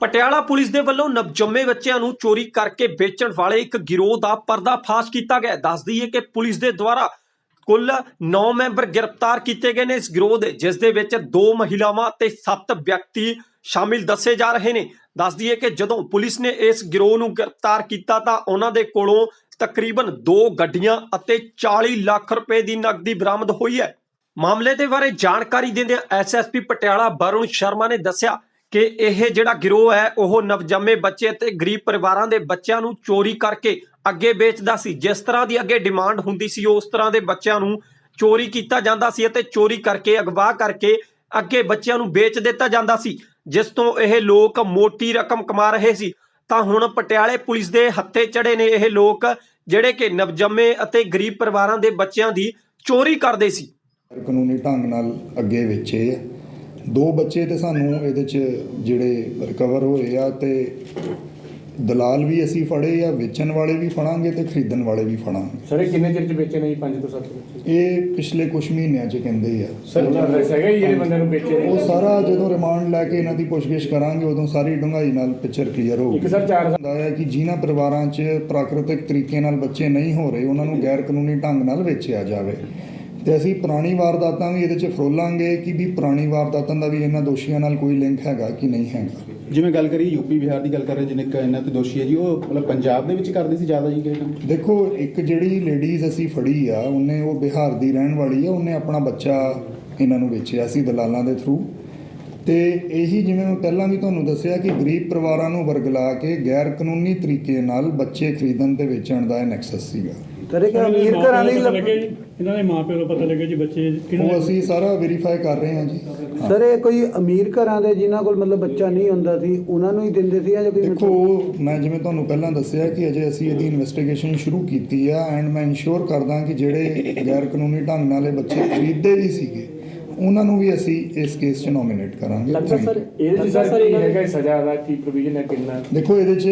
Patiala police ਦੇ ਵੱਲੋਂ ਨਵਜੰਮੇ ਬੱਚਿਆਂ ਨੂੰ ਚੋਰੀ ਕਰਕੇ ਵੇਚਣ ਵਾਲੇ ਇੱਕ ਗਿਰੋਹ ਦਾ ਪਰਦਾਫਾਸ਼ ਕੀਤਾ ਗਿਆ ਹੈ। ਦੱਸ ਦਈਏ ਕਿ ਪੁਲਿਸ ਦੇ ਦੁਆਰਾ ਕੁੱਲ 9 ਮੈਂਬਰ ਗ੍ਰਿਫਤਾਰ ਕੀਤੇ ਗਏ ਨੇ। ਇਸ ਗਿਰੋਹ ਦੇ, ਜਿਸ ਦੇ ਵਿੱਚ ਦੋ ਮਹਿਲਾਵਾਂ ਤੇ 7 ਵਿਅਕਤੀ ਸ਼ਾਮਿਲ ਦੱਸੇ ਜਾ ਰਹੇ ਨੇ। ਦੱਸ ਦਈਏ ਕਿ ਜਦੋਂ ਪੁਲਿਸ ਨੇ ਇਸ ਗਿਰੋਹ ਨੂੰ ਗ੍ਰਿਫਤਾਰ ਕੀਤਾ ਤਾਂ ਉਹਨਾਂ ਦੇ ਕੋਲੋਂ ਤਕਰੀਬਨ 2 ਗੱਡੀਆਂ ਅਤੇ 40 ਲੱਖ ਰੁਪਏ ਦੀ ਨਕਦੀ ਬਰਾਮਦ ਹੋਈ ਹੈ। ਮਾਮਲੇ ਦੇ ਬਾਰੇ ਜਾਣਕਾਰੀ ਦਿੰਦਿਆਂ ਐਸਐਸਪੀ ਪਟਿਆਲਾ ਵਰੁਣ ਸ਼ਰਮਾ ਨੇ ਦੱਸਿਆ ਕਿ ਇਹ ਜਿਹੜਾ ਗਿਰੋਹ ਹੈ, ਉਹ ਨਵਜੰਮੇ ਬੱਚੇ ਤੇ ਗਰੀਬ ਪਰਿਵਾਰਾਂ ਦੇ ਬੱਚਿਆਂ ਨੂੰ ਚੋਰੀ ਕਰਕੇ ਅੱਗੇ ਵੇਚਦਾ ਸੀ। ਜਿਸ ਤਰ੍ਹਾਂ ਦੀ ਅੱਗੇ ਡਿਮਾਂਡ ਹੁੰਦੀ ਸੀ, ਉਸ ਤਰ੍ਹਾਂ ਦੇ ਬੱਚਿਆਂ ਨੂੰ ਚੋਰੀ ਕੀਤਾ ਜਾਂਦਾ ਸੀ ਅਤੇ ਚੋਰੀ ਕਰਕੇ, ਅਗਵਾ ਕਰਕੇ ਅੱਗੇ ਬੱਚਿਆਂ ਨੂੰ ਵੇਚ ਦਿੱਤਾ ਜਾਂਦਾ ਸੀ। ਜਿਸ ਤੋਂ ਇਹ ਲੋਕ ਮੋਟੀ ਰਕਮ ਕਮਾ ਰਹੇ ਸੀ। ਤਾਂ ਹੁਣ ਪਟਿਆਲੇ ਪੁਲਿਸ ਦੇ ਹੱਥੇ ਚੜੇ ਨੇ ਇਹ ਲੋਕ, ਜਿਹੜੇ ਕਿ ਨਵਜੰਮੇ ਅਤੇ ਗਰੀਬ ਪਰਿਵਾਰਾਂ ਦੇ ਬੱਚਿਆਂ ਦੀ ਚੋਰੀ ਕਰਦੇ ਸੀ। ਕਾਨੂੰਨੀ ਢੰਗ ਨਾਲ ਅੱਗੇ ਵੇਚੇ ਆ। ਦੋ ਬੱਚੇ ਤੇ ਸਾਨੂੰ ਇਹਦੇ ਚ ਜਿਹੜੇ ਰਿਕਵਰ ਹੋਏ ਆ ਤੇ ਦਲਾਲ ਵੀ ਅਸੀਂ ਫੜੇ ਆ ਵੇਚਣ ਵਾਲੇ ਵੀ ਫੜਾਂਗੇ ਤੇ ਖਰੀਦਣ ਵਾਲੇ ਵੀ ਫੜਾਂਗੇ। ਸਰ ਇਹ ਕਿੰਨੇ ਚਿਰ ਚ ਵੇਚੇ ਨੇ ਜੀ? 5 ਤੋਂ 7 ਬੱਚੇ ਇਹ ਪਿਛਲੇ ਕੁਝ ਮਹੀਨਿਆਂ ਚ ਕਹਿੰਦੇ ਆ। ਸਰ ਉਹਨਾਂ ਦਾ ਐਡਰੈਸ ਹੈਗਾ ਜੀ ਜਿਹੜੇ ਬੰਦਿਆਂ ਨੂੰ ਵੇਚੇ ਉਹ ਸਾਰਾ ਜਦੋਂ ਰਿਮਾਂਡ ਲੈ ਕੇ ਇਹਨਾਂ ਦੀ ਪੁੱਛਗਿੱਛ ਕਰਾਂਗੇ ਉਦੋਂ ਸਾਰੀ ਡੂੰਘਾਈ ਨਾਲ ਪਿਕਚਰ ਕਲੀਅਰ ਹੋਊਗੀ ਇੱਕ ਸਰ ਚਾਰ ਹੁੰਦਾ ਹੈ ਕਿ ਜਿਨ੍ਹਾਂ ਪਰਿਵਾਰਾਂ 'ਚ ਪ੍ਰਾਕ੍ਰਿਤਿਕ ਤਰੀਕੇ ਨਾਲ ਬੱਚੇ ਨਹੀਂ ਹੋ ਰਹੇ ਉਹਨਾਂ ਨੂੰ ਗੈਰ ਕਾਨੂੰਨੀ ਢੰਗ ਨਾਲ ਵੇਚਿਆ ਜਾਵੇ। ਤੇ ਅਸੀਂ ਪੁਰਾਣੀ ਵਾਰਦਾਤਾਂ ਵੀ ਇਹਦੇ 'ਚ ਫਰੋਲਾਂਗੇ ਕਿ ਵੀ ਪੁਰਾਣੀ ਵਾਰਦਾਤਾਂ ਦਾ ਵੀ ਇਹਨਾਂ ਦੋਸ਼ੀਆਂ ਨਾਲ ਕੋਈ ਲਿੰਕ ਹੈਗਾ ਕਿ ਨਹੀਂ ਹੈਗਾ। ਜਿਵੇਂ ਗੱਲ ਕਰੀ ਯੂਪੀ ਬਿਹਾਰ ਦੀ ਗੱਲ ਕਰ ਰਹੇ ਜਿਨੇ ਇਹਨਾਂ ਤੇ ਦੋਸ਼ੀ ਹੈ ਜੀ ਉਹ ਮਤਲਬ ਪੰਜਾਬ ਦੇ ਵਿੱਚ ਕਰਦੇ ਸੀ ਜ਼ਿਆਦਾ ਜੀ ਕਿਹੜਾ? ਦੇਖੋ ਇੱਕ ਜਿਹੜੀ ਲੇਡੀਜ਼ ਅਸੀਂ ਫੜੀ ਆ ਉਹਨੇ ਉਹ ਬਿਹਾਰ ਦੀ ਰਹਿਣ ਵਾਲੀ ਆ ਉਹਨੇ ਆਪਣਾ ਬੱਚਾ ਇਹਨਾਂ ਨੂੰ ਵੇਚਿਆ ਸੀ ਦਲਾਲਾਂ ਦੇ ਥਰੂ ਤੇ ਇਹੀ ਜਿਵੇਂ ਮੈਂ ਪਹਿਲਾਂ ਵੀ ਤੁਹਾਨੂੰ ਦੱਸਿਆ ਕਿ ਗਰੀਬ ਪਰਿਵਾਰਾਂ ਨੂੰ ਵਰਗਲਾ ਕੇ ਗੈਰ ਕਾਨੂੰਨੀ ਤਰੀਕੇ ਨਾਲ ਬੱਚੇ ਖਰੀਦਣ ਤੇ ਵੇਚਣ ਦਾ ਇਹ ਨੈਕਸਸ ਸੀਗਾ। ਤੇਰੇ ਕਿ ਅਮੀਰ ਘਰਾਂ ਦੀ ਲੱਗਿਆ ਜੀ? ਇਹਨਾਂ ਦੇ ਮਾਪਿਆਂ ਨੂੰ ਪਤਾ ਲੱਗਿਆ ਜੀ ਬੱਚੇ ਕਿਹਨਾਂ ਉਹ ਅਸੀਂ ਸਾਰਾ ਵੈਰੀਫਾਈ ਕਰ ਰਹੇ ਹਾਂ ਜੀ। ਸਰ ਇਹ ਕੋਈ ਅਮੀਰ ਘਰਾਂ ਦੇ ਜਿਨ੍ਹਾਂ ਕੋਲ ਮਤਲਬ ਬੱਚਾ ਨਹੀਂ ਹੁੰਦਾ ਸੀ ਉਹਨਾਂ ਨੂੰ ਹੀ ਦਿੰਦੇ ਸੀ ਜਾਂ ਕੋਈ ਦੇਖੋ ਮੈਂ ਜਿਵੇਂ ਤੁਹਾਨੂੰ ਪਹਿਲਾਂ ਦੱਸਿਆ ਕਿ ਅਜੇ ਅਸੀਂ ਇਹਦੀ ਇਨਵੈਸਟੀਗੇਸ਼ਨ ਸ਼ੁਰੂ ਕੀਤੀ ਆ ਐਂਡ ਮੈਂ ਇਨਸ਼ੋਰ ਕਰਦਾ ਕਿ ਜਿਹੜੇ ਗੈਰ ਕਾਨੂੰਨੀ ਢੰਗ ਨਾਲ ਇਹ ਬੱਚੇ ਖਰੀਦਦੇ ਵੀ ਸੀਗੇ ਉਹਨਾਂ ਨੂੰ ਵੀ ਅਸੀਂ ਇਸ ਕੇਸ 'ਚ ਨੋਮੀਨੇਟ ਕਰਾਂਗੇ। ਲੱਗਦਾ ਸਰ ਇਹਦੇ ਚ ਸਰ ਕੀ ਹੈਗਾ ਇਹ ਸਜ਼ਾ ਦਾ ਕੀ ਪ੍ਰੋਵੀਜ਼ਨ ਹੈ ਕਿੰਨਾ? ਦੇਖੋ ਇਹਦੇ 'ਚ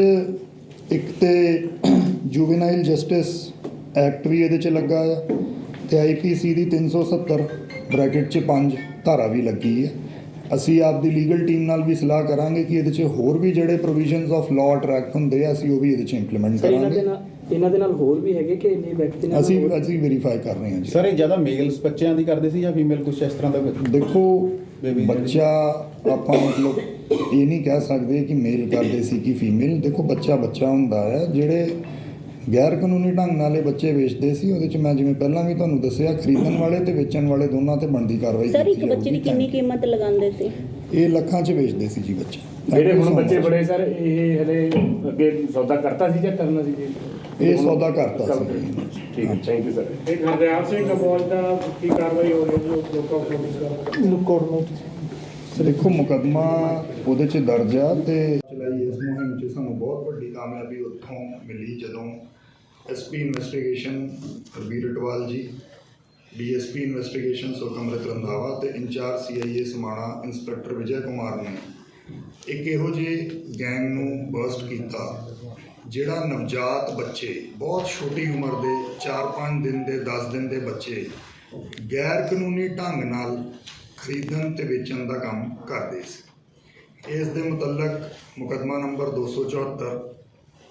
ਇੱਕ ਤੇ ਜੁਵੇਨਾਈਲ ਜਸਟਿਸ ਐਕਟ ਵੀ ਇਹਦੇ 'ਚ ਲੱਗਾ ਆ ਤੇ ਆਈਪੀਸੀ ਦੀ 370 ਬ੍ਰੈਕਟ 'ਚ 5 ਧਾਰਾ ਵੀ ਲੱਗੀ ਹੈ ਅਸੀਂ ਆਪਦੀ ਲੀਗਲ ਟੀਮ ਨਾਲ ਵੀ ਸਲਾਹ ਕਰਾਂਗੇ ਕਿ ਇਹਦੇ 'ਚ ਹੋਰ ਵੀ ਜਿਹੜੇ ਪ੍ਰੋਵੀਜ਼ਨਸ ਆਫ ਲਾਅ ਟਰੈਕਟ ਹੁੰਦੇ ਆ ਅਸੀਂ ਉਹ ਵੀ ਇਹਦੇ 'ਚ ਇੰਪਲੀਮੈਂਟ ਦੇ ਕਰਾਂਗੇ ਨਾਲ ਇਹਨਾਂ ਦੇ ਨਾਲ ਹੋਰ ਵੀ ਹੈਗੇ ਕਿ ਇੰਨੇ ਵਿਅਕਤੀ ਨਾਲ ਅਸੀਂ? ਅਸੀਂ ਵੈਰੀਫਾਈ ਕਰ ਰਹੇ ਹਾਂ ਜੀ ਸਰ ਇਹ ਜ਼ਿਆਦਾ ਮੇਲਸ ਬੱਚਿਆਂ ਦੀ ਕਰਦੇ ਸੀ ਜਾਂ ਫੀਮੇਲ ਕੁਝ ਇਸ ਤਰ੍ਹਾਂ ਦਾ? ਦੇਖੋ ਬੱਚਾ ਆਪਾਂ ਮਤਲਬ ਇਹ ਨਹੀਂ ਕਹਿ ਸਕਦੇ ਕਿ ਮੇਲ ਕਰਦੇ ਸੀ ਕਿ ਫੀਮੇਲ ਦੇਖੋ ਬੱਚਾ ਬੱਚਾ ਹੁੰਦਾ ਹੈ ਜਿਹੜੇ ਗੈਰ ਕਾਨੂੰਨੀ ਢੰਗ ਨਾਲ ਇਹ ਬੱਚੇ ਵੇਚਦੇ ਸੀ ਉਹਦੇ ਚ ਮੈਂ ਜਿਵੇਂ ਪਹਿਲਾਂ ਵੀ ਤੁਹਾਨੂੰ ਦੱਸਿਆ ਖਰੀਦਣ ਵਾਲੇ ਤੇ ਵੇਚਣ ਵਾਲੇ ਦੋਨਾਂ ਤੇ ਬਣਦੀ ਕਾਰਵਾਈ ਸਰ ਇੱਕ ਕੀਤੀ ਬੱਚੇ ਦੀ। ਕਿੰਨੀ ਕੀਮਤ ਲਗਾਉਂਦੇ ਸੀ? ਇਹ ਲੱਖਾਂ ਚ ਵੇਚਦੇ ਸੀ ਜੀ ਬੱਚੇ। ਜਿਹੜੇ ਹੁਣ ਬੱਚੇ. ਬੜੇ ਸਰ ਇਹ ਹਲੇ ਅੱਗੇ ਸੌਦਾ ਕਰਤਾ ਸੀ ਜਾਂ ਕਰਨਾ ਸੀ ਜੀ? ਇਹ ਸੌਦਾ ਕਰਤਾ ਕਰ- ਸੀ ਠੀਕ ਹੈ ਥੈਂਕ ਯੂ ਸਰ ਇਹ ਗੁਰਦਿਆਲ ਸਿੰਘ ਕਬੋਲ ਦਾ ਕੀ ਕਾਰਵਾਈ ਹੋ ਰਹੀ ਹੈ ਜੀ ਲੋਕਾਂ ਕੋਲ ਦੇਖੋ ਮੁਕਦਮਾ ਉਹਦੇ ਚ ਦਰਜ ਆ ਤੇ ਚਲਾਈ ਇਸ ਮੁਹਿੰਮ ਚ ਸਾਨੂੰ ਬਹੁਤ ਵੱਡੀ ਕਾਮਯਾਬੀ ਉੱਥੋਂ ਮਿਲੀ ਜਦੋਂ ਐਸਪੀ ਇਨਵੈਸਟੀਗੇਸ਼ਨ ਰਵੀਰ ਅਟਵਾਲ ਜੀ ਡੀਐਸਪੀ ਇਨਵੈਸਟੀਗੇਸ਼ਨ ਸੁਖਮਰਤ ਰੰਧਾਵਾ ਤੇ incharge CIA Samana inspector Vijay Kumar ਨੇ ਇੱਕ ਇਹੋ ਜਿਹੇ ਗੈਂਗ ਨੂੰ ਬਰਸਟ ਕੀਤਾ ਜਿਹੜਾ ਨਵਜਾਤ ਬੱਚੇ, ਬਹੁਤ ਛੋਟੀ ਉਮਰ ਦੇ 4-5 ਦਿਨ ਦੇ 10 ਦਿਨ ਦੇ ਬੱਚੇ ਗੈਰ ਕਾਨੂੰਨੀ ਢੰਗ ਨਾਲ ਖਰੀਦਣ ਤੇ ਵੇਚਣ ਦਾ ਕੰਮ ਕਰਦੇ ਸੀ। ਇਸ ਦੇ ਮੁਤਲਕ ਮੁਕੱਦਮਾ ਨੰਬਰ 274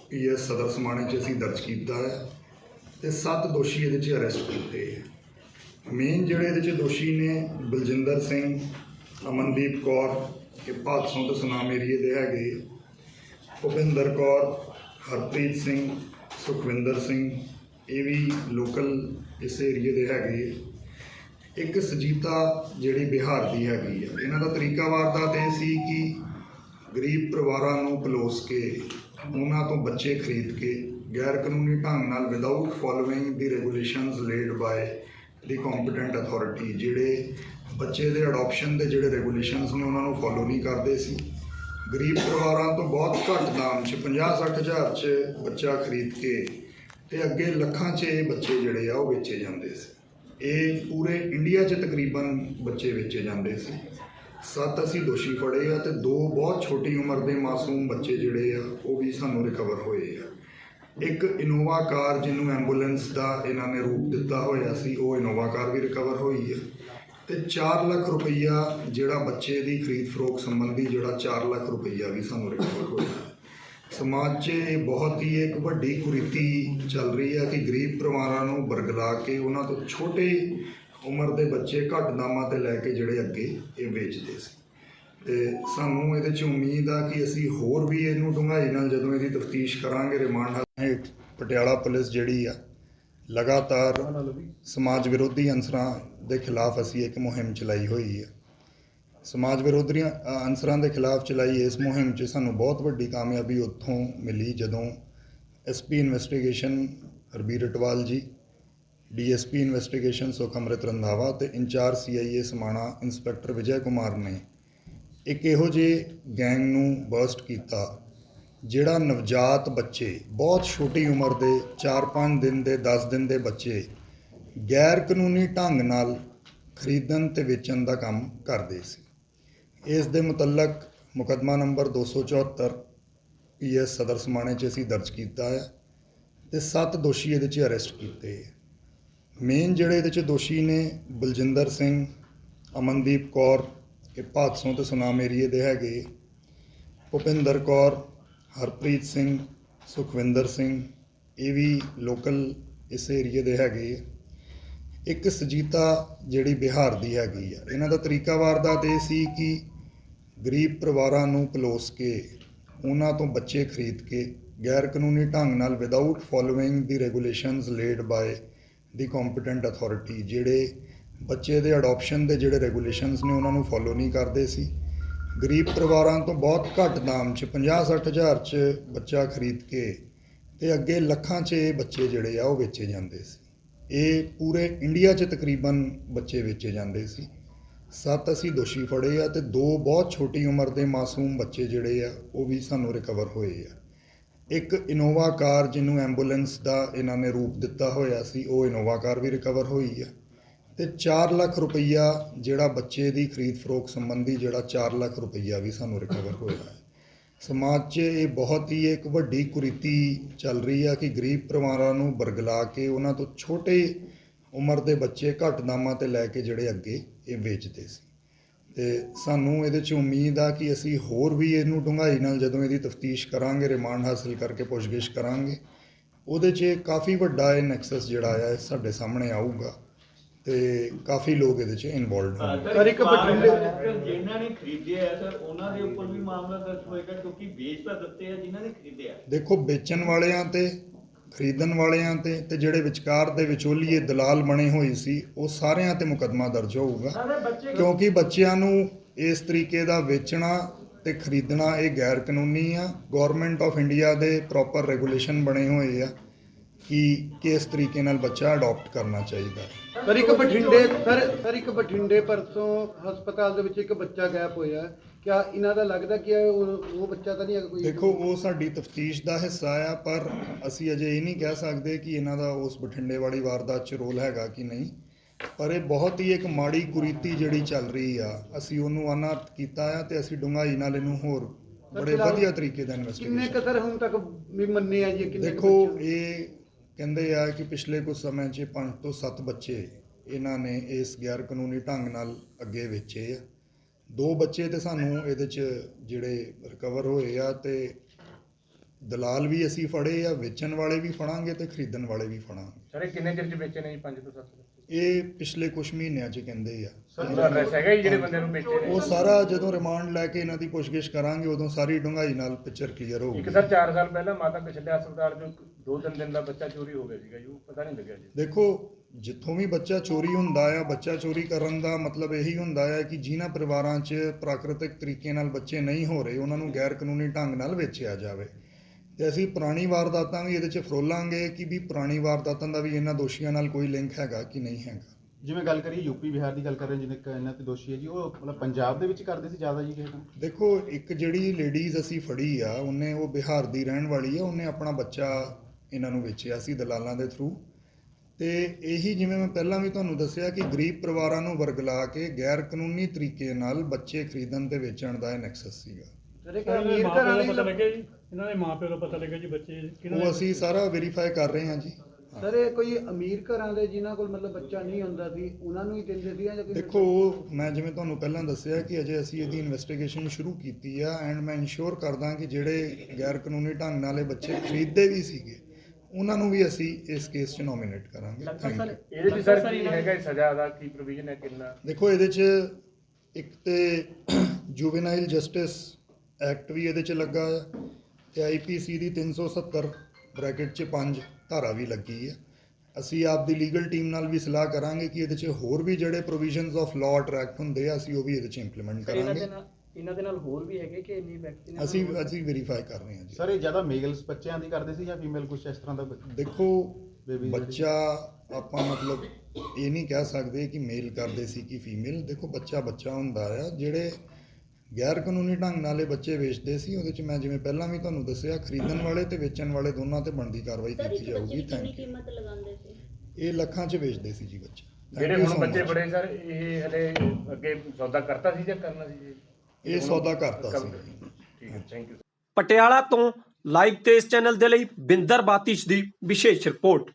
ਪੀਐਸ ਸਦਰ ਸਮਾਣੇ 'ਚ ਅਸੀਂ ਦਰਜ ਕੀਤਾ ਹੈ ਤੇ ਸੱਤ ਦੋਸ਼ੀ ਇਹਦੇ 'ਚ ਅਰੈਸਟ ਕੀਤੇ ਹੈ। ਮੇਨ ਜਿਹੜੇ ਇਹਦੇ 'ਚ ਦੋਸ਼ੀ ਨੇ ਬਲਜਿੰਦਰ ਸਿੰਘ, ਅਮਨਦੀਪ ਕੌਰ ਇਹ ਭਾਦਸੋਂ ਤੇ ਸੁਨਾਮ ਏਰੀਏ ਦੇ ਹੈਗੇ ਭੁਪਿੰਦਰ ਕੌਰ, ਹਰਪ੍ਰੀਤ ਸਿੰਘ, ਸੁਖਵਿੰਦਰ ਸਿੰਘ, ਇਹ ਵੀ ਲੋਕਲ ਇਸ ਏਰੀਏ ਦੇ ਹੈਗੇ ਇੱਕ ਸਜੀਤਾ ਜਿਹੜੀ ਬਿਹਾਰ ਦੀ ਹੈਗੀ ਆ। ਇਹਨਾਂ ਦਾ ਤਰੀਕਾ ਵਾਰਦਾਤ ਇਹ ਸੀ ਕਿ ਗਰੀਬ ਪਰਿਵਾਰਾਂ ਨੂੰ ਪਲੋਸ ਕੇ ਉਹਨਾਂ ਤੋਂ ਬੱਚੇ ਖਰੀਦ ਕੇ ਗੈਰ ਕਾਨੂੰਨੀ ਢੰਗ ਨਾਲ without following the regulations laid by the competent authority ਜਿਹੜੇ ਬੱਚੇ ਦੇ ਅਡਾਪਸ਼ਨ ਦੇ ਜਿਹੜੇ ਰੈਗੂਲੇਸ਼ਨਸ ਨੇ, ਉਹਨਾਂ ਨੂੰ ਫੋਲੋ ਨਹੀਂ ਕਰਦੇ ਸੀ। ਗਰੀਬ ਪਰਿਵਾਰਾਂ ਤੋਂ ਬਹੁਤ ਘੱਟ ਦਾਮ 'ਚ 50-60 ਹਜ਼ਾਰ 'ਚ ਬੱਚਾ ਖਰੀਦ ਕੇ ਤੇ ਅੱਗੇ ਲੱਖਾਂ 'ਚ ਇਹ ਬੱਚੇ ਜਿਹੜੇ ਆ, ਉਹ ਵੇਚੇ ਜਾਂਦੇ ਸੀ। ਇਹ ਪੂਰੇ ਇੰਡੀਆ 'ਚ ਤਕਰੀਬਨ ਬੱਚੇ ਵੇਚੇ ਜਾਂਦੇ ਸੀ। ਸੱਤ ਅਸੀਂ ਦੋਸ਼ੀ ਫੜੇ ਆ ਤੇ ਦੋ ਬਹੁਤ ਛੋਟੀ ਉਮਰ ਦੇ ਮਾਸੂਮ ਬੱਚੇ ਜਿਹੜੇ ਆ, ਉਹ ਵੀ ਸਾਨੂੰ ਰਿਕਵਰ ਹੋਏ ਆ। ਇੱਕ ਇਨੋਵਾ ਕਾਰ ਜਿਹਨੂੰ ਐਂਬੂਲੈਂਸ ਦਾ ਇਹਨਾਂ ਨੇ ਰੂਪ ਦਿੱਤਾ ਹੋਇਆ ਸੀ, ਉਹ ਇਨੋਵਾ ਕਾਰ ਵੀ ਰਿਕਵਰ ਹੋਈ ਹੈ ਤੇ 4 ਲੱਖ ਰੁਪਈਆ ਜਿਹੜਾ ਬੱਚੇ ਦੀ ਖਰੀਦ ਫਰੋਖ ਸੰਬੰਧੀ ਜਿਹੜਾ 4 ਲੱਖ ਰੁਪਈਆ ਵੀ ਸਾਨੂੰ ਰਿਕਵਰ ਹੋਇਆ। ਸਮਾਜ 'ਚ ਇਹ ਬਹੁਤ ਹੀ ਇੱਕ ਵੱਡੀ ਕੁਰੀਤੀ ਚੱਲ ਰਹੀ ਹੈ ਕਿ ਗਰੀਬ ਪਰਿਵਾਰਾਂ ਨੂੰ ਬਰਗਲਾ ਕੇ ਉਹਨਾਂ ਤੋਂ ਛੋਟੇ ਉਮਰ ਦੇ ਬੱਚੇ ਘੱਟ ਦਾਮਾਂ ਤੇ ਲੈ ਕੇ ਜਿਹੜੇ ਅੱਗੇ ਇਹ ਵੇਚਦੇ ਸੀ। ਤੇ ਸਾਨੂੰ ਇਹਦੇ 'ਚ ਉਮੀਦ ਆ ਕਿ ਅਸੀਂ ਹੋਰ ਵੀ ਇਹਨੂੰ ਡੂੰਘਾਈ ਨਾਲ ਜਦੋਂ ਇਹਦੀ ਤਫਤੀਸ਼ ਕਰਾਂਗੇ ਰਿਮਾਂਡ ਹੇਠ ਪਟਿਆਲਾ ਪੁਲਿਸ ਜਿਹੜੀ ਆ ਲਗਾਤਾਰ ਸਮਾਜ ਵਿਰੋਧੀ ਅੰਸਰਾਂ ਦੇ ਖਿਲਾਫ ਅਸੀਂ ਇੱਕ ਮੁਹਿੰਮ ਚਲਾਈ ਹੋਈ ਹੈ ਸਮਾਜ ਵਿਰੋਧੀ ਅ, ਅਨਸਰਾਂ ਦੇ ਖਿਲਾਫ ਚਲਾਈ ਇਸ ਮੁਹਿੰਮ 'ਚ ਸਾਨੂੰ ਬਹੁਤ ਵੱਡੀ ਕਾਮਯਾਬੀ ਉੱਥੋਂ ਮਿਲੀ ਜਦੋਂ ਐਸਪੀ ਇਨਵੈਸਟੀਗੇਸ਼ਨ ਹਰਬੀਰ ਅਟਵਾਲ ਜੀ ਡੀਐਸਪੀ ਇਨਵੈਸਟੀਗੇਸ਼ਨ ਸੁਖਮ੍ਰਿਤ ਰੰਧਾਵਾ ਤੇ incharge CIA Samana inspector Vijay Kumar ਨੇ ਇੱਕ ਇਹੋ ਜਿਹੇ ਗੈਂਗ ਨੂੰ ਬਰਸਟ ਕੀਤਾ, ਜਿਹੜਾ ਨਵਜਾਤ ਬੱਚੇ, ਬਹੁਤ ਛੋਟੀ ਉਮਰ ਦੇ 4-5 ਦਿਨ ਦੇ 10 ਦਿਨ ਦੇ ਬੱਚੇ ਗੈਰ ਕਾਨੂੰਨੀ ਢੰਗ ਨਾਲ ਖਰੀਦਣ ਤੇ ਵੇਚਣ ਦਾ ਕੰਮ ਕਰਦੇ ਸੀ। ਇਸ ਦੇ ਮੁਤਲਕ ਮੁਕੱਦਮਾ ਨੰਬਰ 274 ਪੀਐਸ ਸਦਰ ਸਮਾਣੇ 'ਚ ਅਸੀਂ ਦਰਜ ਕੀਤਾ ਹੈ ਤੇ 7 ਦੋਸ਼ੀ ਇਹਦੇ 'ਚ ਅਰੈਸਟ ਕੀਤੇ ਮੇਨ ਜਿਹੜੇ ਇਹਦੇ 'ਚ ਦੋਸ਼ੀ ਨੇ ਬਲਜਿੰਦਰ ਸਿੰਘ, ਅਮਨਦੀਪ ਕੌਰ, ਇਹ ਭਾਦਸੋਂ ਤੇ ਸੁਨਾਮ ਏਰੀਏ ਦੇ ਹੈਗੇ। ਭੁਪਿੰਦਰ ਕੌਰ, ਹਰਪ੍ਰੀਤ ਸਿੰਘ, ਸੁਖਵਿੰਦਰ ਸਿੰਘ, ਇਹ ਵੀ ਲੋਕਲ ਇਸ ਏਰੀਏ ਦੇ ਹੈਗੇ। ਇੱਕ ਸਜੀਤਾ ਜਿਹੜੀ ਬਿਹਾਰ ਦੀ ਹੈਗੀ ਆ। ਇਹਨਾਂ ਦਾ ਤਰੀਕਾ ਵਾਰਦਾਤ ਇਹ ਸੀ ਕਿ ਗਰੀਬ ਪਰਿਵਾਰਾਂ ਨੂੰ ਪਲੋਸ ਕੇ, ਉਹਨਾਂ ਤੋਂ ਬੱਚੇ ਖਰੀਦ ਕੇ ਗੈਰ ਕਾਨੂੰਨੀ ਢੰਗ ਨਾਲ without following the regulations laid by the competent authority ਜਿਹੜੇ ਬੱਚੇ ਦੇ ਅਡਾਪਸ਼ਨ ਦੇ ਜਿਹੜੇ ਰੈਗੂਲੇਸ਼ਨਸ ਨੇ, ਉਹਨਾਂ ਨੂੰ ਫੋਲੋ ਨਹੀਂ ਕਰਦੇ ਸੀ। ਗਰੀਬ ਪਰਿਵਾਰਾਂ ਤੋਂ ਬਹੁਤ ਘੱਟ ਦਾਮ 'ਚ 50-60 ਹਜ਼ਾਰ 'ਚ ਬੱਚਾ ਖਰੀਦ ਕੇ ਤੇ ਅੱਗੇ ਲੱਖਾਂ 'ਚ ਇਹ ਬੱਚੇ ਜਿਹੜੇ ਆ, ਉਹ ਵੇਚੇ ਜਾਂਦੇ ਸੀ। ਇਹ ਪੂਰੇ ਇੰਡੀਆ 'ਚ ਤਕਰੀਬਨ ਬੱਚੇ ਵੇਚੇ ਜਾਂਦੇ ਸੀ। ਸੱਤ ਅਸੀਂ ਦੋਸ਼ੀ ਫੜੇ ਆ ਤੇ ਦੋ ਬਹੁਤ ਛੋਟੀ ਉਮਰ ਦੇ ਮਾਸੂਮ ਬੱਚੇ ਜਿਹੜੇ ਆ, ਉਹ ਵੀ ਸਾਨੂੰ ਰਿਕਵਰ ਹੋਏ ਆ। ਇੱਕ ਇਨੋਵਾ ਕਾਰ ਜਿਹਨੂੰ ਐਂਬੂਲੈਂਸ ਦਾ ਇਹਨਾਂ ਨੇ ਰੂਪ ਦਿੱਤਾ ਹੋਇਆ ਸੀ, ਉਹ ਇਨੋਵਾ ਕਾਰ ਵੀ ਰਿਕਵਰ ਹੋਈ ਹੈ ਤੇ 4 ਲੱਖ ਰੁਪਈਆ ਜਿਹੜਾ ਬੱਚੇ ਦੀ ਖਰੀਦ ਫਰੋਖ ਸੰਬੰਧੀ ਜਿਹੜਾ 4 ਲੱਖ ਰੁਪਈਆ ਵੀ ਸਾਨੂੰ ਰਿਕਵਰ ਹੋਇਆ ਹੈ। ਸਮਾਜ 'ਚ ਇਹ ਬਹੁਤ ਹੀ ਇੱਕ ਵੱਡੀ ਕੁਰੀਤੀ ਚੱਲ ਰਹੀ ਆ ਕਿ ਗਰੀਬ ਪਰਿਵਾਰਾਂ ਨੂੰ ਬਰਗਲਾ ਕੇ ਉਹਨਾਂ ਤੋਂ ਛੋਟੇ ਉਮਰ ਦੇ ਬੱਚੇ ਘੱਟ ਦਾਮਾਂ ਤੇ ਲੈ ਕੇ ਜਿਹੜੇ ਅੱਗੇ ਇਹ ਵੇਚਦੇ ਸੀ। ਤੇ ਸਾਨੂੰ ਇਹਦੇ 'ਚ ਉਮੀਦ ਆ ਕਿ ਅਸੀਂ ਹੋਰ ਵੀ ਇਹਨੂੰ ਡੂੰਘਾਈ ਨਾਲ ਜਦੋਂ ਇਹਦੀ ਤਫਤੀਸ਼ ਕਰਾਂਗੇ ਰਿਮਾਂਡ ਹਾਸਲ ਕਰਕੇ ਪੁੱਛਗਿੱਛ ਕਰਾਂਗੇ ਉਹਦੇ 'ਚ ਕਾਫੀ ਵੱਡਾ ਇਹ ਨੈਕਸਸ ਜਿਹੜਾ ਆ ਸਾਡੇ ਸਾਹਮਣੇ ਆਊਗਾ ਤੇ ਕਾਫੀ ਲੋਕ ਇਹਦੇ 'ਚ ਇਨਵੋਲਡ ਹੋਣਗੇ। ਸਰ ਇੱਕ ਬਠਿੰਡੇ ਜਿਨ੍ਹਾਂ ਨੇ ਖਰੀਦਿਆ ਹੈ ਸਰ ਉਹਨਾਂ ਦੇ ਉੱਪਰ ਵੀ ਮਾਮਲਾ ਦਰਜ ਹੋਏਗਾ ਕਿਉਂਕਿ ਵੇਚ ਤਾਂ ਦਿੱਤੇ ਆ ਜਿਨ੍ਹਾਂ ਨੇ ਖਰੀਦਿਆ। ਦੇਖੋ ਵੇਚਣ ਵਾਲਿਆਂ ਤੇ ਖਰੀਦਣ ਵਾਲਿਆਂ ਤੇ ਤੇ ਜਿਹੜੇ ਵਿਚਕਾਰ ਦੇ ਵਿਚੋਲੀਏ ਦਲਾਲ ਬਣੇ ਹੋਏ ਸੀ ਉਹ ਸਾਰਿਆਂ ਤੇ ਮੁਕੱਦਮਾ ਦਰਜ ਹੋਊਗਾ। ਕਿਉਂਕਿ ਬੱਚਿਆਂ ਨੂੰ ਇਸ ਤਰੀਕੇ ਦਾ ਵੇਚਣਾ ਤੇ ਖਰੀਦਣਾ ਇਹ ਗੈਰ ਕਾਨੂੰਨੀ ਆ। ਗਵਰਨਮੈਂਟ ਆਫ ਇੰਡੀਆ ਦੇ ਪ੍ਰੋਪਰ ਰੈਗੂਲੇਸ਼ਨ ਬਣੇ ਹੋਏ ਆ ਕਿ ਕਿਸ ਤਰੀਕੇ ਨਾਲ ਬੱਚਾ ਅਡਾਪਟ ਕਰਨਾ ਚਾਹੀਦਾ ਸਰ ਇੱਕ ਬਠਿੰਡੇ ਸਰ ਸਰ ਇੱਕ ਬਠਿੰਡੇ ਪਰਸੋਂ ਹਸਪਤਾਲ ਦੇ ਵਿੱਚ ਇੱਕ ਬੱਚਾ ਗਾਇਬ ਹੋਇਆ। ਕਿਆ ਇਹਨਾਂ ਦਾ ਲੱਗਦਾ ਕਿ ਉਹ ਉਹ ਬੱਚਾ ਤਾਂ ਨਹੀਂ ਹੈਗਾ ਕੋਈ? ਦੇਖੋ ਉਹ ਸਾਡੀ ਤਫਤੀਸ਼ ਦਾ ਹਿੱਸਾ ਆ ਪਰ ਅਸੀਂ ਅਜੇ ਇਹ ਨਹੀਂ ਕਹਿ ਸਕਦੇ ਕਿ ਇਹਨਾਂ ਦਾ ਉਸ ਬਠਿੰਡੇ ਵਾਲੀ ਵਾਰਦਾਤ 'ਚ ਰੋਲ ਹੈਗਾ ਕਿ ਨਹੀਂ। ਪਰ ਇਹ ਬਹੁਤ ਹੀ ਇੱਕ ਮਾੜੀ ਕੁਰੀਤੀ ਜਿਹੜੀ ਚੱਲ ਰਹੀ ਆ ਅਸੀਂ ਉਹਨੂੰ ਅਨਰਥ ਕੀਤਾ ਆ ਤੇ ਅਸੀਂ ਡੂੰਘਾਈ ਨਾਲ ਇਹਨੂੰ ਹੋਰ ਬੜੇ ਵਧੀਆ ਤਰੀਕੇ ਦਾ ਕਿੰਨੇ ਇਨਵੈਸਟੀਗੇਸ਼ਨ ਕੁ ਸਰ ਹੁਣ ਤੱਕ ਵੀ ਮੰਨੇ ਆ ਜੀ ਕਿੰਨੇ ਦੇਖੋ? ਇਹ ਕਹਿੰਦੇ ਆ ਕਿ ਪਿਛਲੇ ਕੁਝ ਸਮੇਂ 'ਚ 5 ਤੋਂ 7 ਬੱਚੇ ਇਹਨਾਂ ਨੇ ਇਸ ਗੈਰ ਕਾਨੂੰਨੀ ਢੰਗ ਨਾਲ ਅੱਗੇ ਵੇਚੇ ਆ। ਦੋ ਬੱਚੇ ਤੇ ਸਾਨੂੰ ਇਹਦੇ 'ਚ ਜਿਹੜੇ ਰਿਕਵਰ ਹੋਏ ਆ ਤੇ ਦਲਾਲ ਵੀ ਅਸੀਂ ਫੜੇ ਆ ਵੇਚਣ ਵਾਲੇ ਵੀ ਫੜਾਂਗੇ ਤੇ ਖਰੀਦਣ ਵਾਲੇ ਵੀ ਫੜਾਂਗੇ। ਸਰ ਇਹ ਕਿੰਨੇ ਚਿਰ ਚ ਵੇਚੇ ਨੇ ਜੀ 5 ਤੋਂ 7 ਇਹ ਪਿਛਲੇ ਕੁਝ ਮਹੀਨਿਆਂ 'ਚ ਕਹਿੰਦੇ ਆ। ਉਹਦਾ ਐਡਰੈਸ ਹੈਗਾ ਜੀ ਜਿਹੜੇ ਬੰਦੇ ਨੂੰ ਵੇਚੇ ਨੇ? ਉਹ ਸਾਰਾ ਜਦੋਂ ਰਿਮਾਂਡ ਲੈ ਕੇ ਇਹਨਾਂ ਦੀ ਪੁੱਛਗਿੱਛ ਕਰਾਂਗੇ ਉਦੋਂ ਸਾਰੀ ਡੂੰਘਾਈ ਨਾਲ ਪਿਕਚਰ ਕਲੀਅਰ ਹੋਊਗੀ। ਇੱਕ ਸਰ 4 ਸਾਲ ਪਹਿਲਾਂ ਮਾਤਾ ਪਿਛਲੇ ਹਸਪਤਾਲ ਚੋਂ ਦੋ ਤਿੰਨ ਦਿਨ ਦਾ ਬੱਚਾ ਚੋਰੀ ਹੋ ਗਿਆ ਸੀਗਾ ਜੀ ਉਹ ਪਤਾ ਨਹੀਂ ਲੱਗਿਆ ਜੀ। ਦੇਖੋ ਜਿੱਥੋਂ ਵੀ ਬੱਚਾ ਚੋਰੀ ਹੁੰਦਾ ਆ ਬੱਚਾ ਚੋਰੀ ਕਰਨ ਦਾ ਮਤਲਬ ਇਹੀ ਹੁੰਦਾ ਆ ਕਿ ਜਿਨ੍ਹਾਂ ਪਰਿਵਾਰਾਂ 'ਚ ਪ੍ਰਾਕ੍ਰਿਤਿਕ ਤਰੀਕੇ ਨਾਲ ਬੱਚੇ ਨਹੀਂ ਹੋ ਰਹੇ ਉਹਨਾਂ ਨੂੰ ਗੈਰ ਕਾਨੂੰਨੀ ਢੰਗ ਨਾਲ ਵੇਚਿਆ ਜਾਵੇ। ਤੇ ਅਸੀਂ ਪੁਰਾਣੀ ਵਾਰਦਾਤਾਂ ਵੀ ਇਹਦੇ 'ਚ ਫਰੋਲਾਂਗੇ ਕਿ ਵੀ ਪੁਰਾਣੀ ਵਾਰਦਾਤਾਂ ਦਾ ਵੀ ਇਹਨਾਂ ਦੋਸ਼ੀਆਂ ਨਾਲ ਕੋਈ ਲਿੰਕ ਹੈਗਾ ਕਿ ਨਹੀਂ ਹੈਗਾ। ਜਿਵੇਂ ਗੱਲ ਕਰੀਏ ਯੂਪੀ ਬਿਹਾਰ ਦੀ ਗੱਲ ਕਰ ਰਹੇ ਜਿਨੇ ਇਹਨਾਂ ਤੇ ਦੋਸ਼ੀ ਹੈ ਜੀ ਉਹ ਮਤਲਬ ਪੰਜਾਬ ਦੇ ਵਿੱਚ ਕਰਦੇ ਸੀ ਜ਼ਿਆਦਾ ਜੀ ਕਿਸੇ ਕੰਮ ਦੇਖੋ ਇੱਕ ਜਿਹੜੀ ਲੇਡੀਜ਼ ਅਸੀਂ ਫੜੀ ਆ ਉਹਨੇ ਉਹ ਬਿਹਾਰ ਦੀ ਰਹਿਣ ਵਾਲੀ ਆ ਉਹਨੇ ਆਪਣਾ ਬੱਚਾ ਇਹਨਾਂ ਨੂੰ ਵੇਚਿਆ ਸੀ ਦਲਾਲਾਂ ਦੇ ਥਰੂ ਤੇ ਇਹੀ ਜਿਵੇਂ ਮੈਂ ਪਹਿਲਾਂ ਵੀ ਤੁਹਾਨੂੰ ਦੱਸਿਆ ਕਿ ਗਰੀਬ ਪਰਿਵਾਰਾਂ ਨੂੰ ਵਰਗਲਾ ਕੇ ਗੈਰ ਕਾਨੂੰਨੀ ਤਰੀਕੇ ਨਾਲ ਬੱਚੇ ਖਰੀਦਣ ਤੇ ਵੇਚਣ ਦਾ ਇਹ ਨੈਕਸਸ ਸੀਗਾ। ਸਰ ਇੱਕ ਇਹਨਾਂ ਦੇ ਅਮੀਰ ਮਾਪਿਆਂ ਘਰਾਂ ਦਾ ਦੀ ਪਤਾ ਲੱਗਿਆ ਜੀ? ਇਹਨਾਂ ਦੇ ਮਾਪਿਆਂ ਦਾ ਪਤਾ ਲੱਗਿਆ ਜੀ ਬੱਚੇ ਕਿਹਨਾਂ ਉਹ ਅਸੀਂ ਸਾਰਾ ਵੈਰੀਫਾਈ ਕਰ ਰਹੇ ਹਾਂ ਜੀ। ਸਰ ਇਹ ਕੋਈ ਅਮੀਰ ਘਰਾਂ ਦੇ ਜਿਨ੍ਹਾਂ ਕੋਲ ਮਤਲਬ ਬੱਚਾ ਨਹੀਂ ਹੁੰਦਾ ਸੀ ਉਹਨਾਂ ਨੂੰ ਹੀ ਦਿੰਦੇ ਸੀ ਜਾਂ ਕੋਈ ਦੇਖੋ ਮੈਂ ਜਿਵੇਂ ਤੁਹਾਨੂੰ ਪਹਿਲਾਂ ਦੱਸਿਆ ਕਿ ਅਜੇ ਅਸੀਂ ਇਹਦੀ ਇਨਵੈਸਟੀਗੇਸ਼ਨ ਸ਼ੁਰੂ ਕੀਤੀ ਆ ਐਂਡ ਮੈਂ ਇਨਸ਼ੋਰ ਕਰਦਾ ਕਿ ਜਿਹੜੇ ਗੈਰ ਕਾਨੂੰਨੀ ਢੰਗ ਨਾਲ ਇਹ ਬੱਚੇ ਖਰੀਦਦੇ ਵੀ ਸੀਗੇ ਉਹਨਾਂ ਨੂੰ ਵੀ ਅਸੀਂ ਇਸ ਕੇਸ 'ਚ ਨੋਮੀਨੇਟ ਕਰਾਂਗੇ। Thank you. ਇਹਦੇ ਵਿੱਚ ਸਰ ਕੀ ਹੈਗਾ ਇਹ ਸਜ਼ਾ ਦਾ ਕੀ ਪ੍ਰੋਵੀਜ਼ਨ ਹੈ ਕਿੰਨਾ? ਦੇਖੋ ਇਹਦੇ 'ਚ ਇੱਕ ਤੇ ਜੁਵੇਨਾਈਲ ਜਸਟਿਸ ਐਕਟ ਵੀ ਇਹਦੇ 'ਚ ਲੱਗਾ ਆ ਤੇ ਆਈਪੀਸੀ ਦੀ 370 ਬ੍ਰੈਕਟ 'ਚ 5 ਧਾਰਾ ਵੀ ਲੱਗੀ ਹੈ ਅਸੀਂ ਆਪ ਦੀ ਲੀਗਲ ਟੀਮ ਨਾਲ ਵੀ ਸਲਾਹ ਕਰਾਂਗੇ ਕਿ ਇਹਦੇ 'ਚ ਹੋਰ ਵੀ ਜਿਹੜੇ ਪ੍ਰੋਵੀਜ਼ਨਸ ਆਫ ਲਾਅ ਅਟਰੈਕਟ ਹੁੰਦੇ ਆ ਅਸੀਂ ਉਹ ਵੀ ਇਹਦੇ 'ਚ ਇੰਪਲੀਮੈਂਟ ਇਹਨਾਂ ਦੇ ਕਰਾਂਗੇ ਨਾਲ ਇਹਨਾਂ ਦੇ ਨਾਲ ਹੋਰ ਵੀ ਹੈਗੇ ਕਿ ਇੰਨੀ ਵਿਅਕਤੀ ਨੇ ਅਸੀਂ ਅਸੀਂ ਵੈਰੀਫਾਈ ਕਰ ਰਹੇ ਹਾਂ ਜੀ। ਸਰ ਇਹ ਜ਼ਿਆਦਾ ਮੇਲਸ ਬੱਚਿਆਂ ਦੀ ਕਰਦੇ ਸੀ ਜਾਂ ਫੀਮੇਲ ਕੁਝ ਇਸ ਤਰ੍ਹਾਂ ਦਾ? ਦੇਖੋ Baby ਬੱਚਾ ਆਪਾਂ ਮਤਲਬ ਇਹ ਨਹੀਂ ਕਹਿ ਸਕਦੇ ਕਿ ਮੇਲ ਕਰਦੇ ਸੀ ਕਿ ਫੀਮੇਲ ਦੇਖੋ ਬੱਚਾ ਬੱਚਾ ਹੁੰਦਾ ਆ ਜਿਹੜੇ ਗੈਰ ਕਾਨੂੰਨੀ ਢੰਗ ਨਾਲ ਇਹ ਬੱਚੇ ਵੇਚਦੇ ਸੀ ਉਹਦੇ ਚ ਮੈਂ ਜਿਵੇਂ ਪਹਿਲਾਂ ਵੀ ਤੁਹਾਨੂੰ ਦੱਸਿਆ ਖਰੀਦਣ ਵਾਲੇ ਤੇ ਵੇਚਣ ਵਾਲੇ ਦੋਨਾਂ ਤੇ ਬਣਦੀ ਕਾਰਵਾਈ ਸਰ ਕੀਤੀ ਇੱਕ ਬੱਚੇ ਜਾਊਗੀ ਦੀ ਕਿੰਨੀ ਥੈਂਕ ਯੂ ਕੀਮਤ ਲਗਾਉਂਦੇ ਸੀ? ਇਹ ਲੱਖਾਂ ਚ ਵੇਚਦੇ ਸੀ ਜੀ ਬੱਚੇ। Thank ਜਿਹੜੇ you ਹੁਣ so ਬੱਚੇ much. ਬੜੇ ਸਰ ਇਹ ਹਲੇ ਅੱਗੇ ਸੌਦਾ ਕਰਤਾ ਸੀ ਜਾਂ ਕਰਨਾ ਸੀ ਜੀ? ਇਹ ਸੌਦਾ ਕਰਤਾ ਕਰ- ਸੀ ਠੀਕ ਹੈ ਥੈਂਕ ਯੂ ਪਟਿਆਲਾ ਤੋਂ ਲਾਈਵ ਤੇਜ਼ ਚੈਨਲ ਦੇ ਲਈ ਬਿੰਦਰ ਬਾਤਿਸ਼ ਦੀ ਵਿਸ਼ੇਸ਼ ਰਿਪੋਰਟ।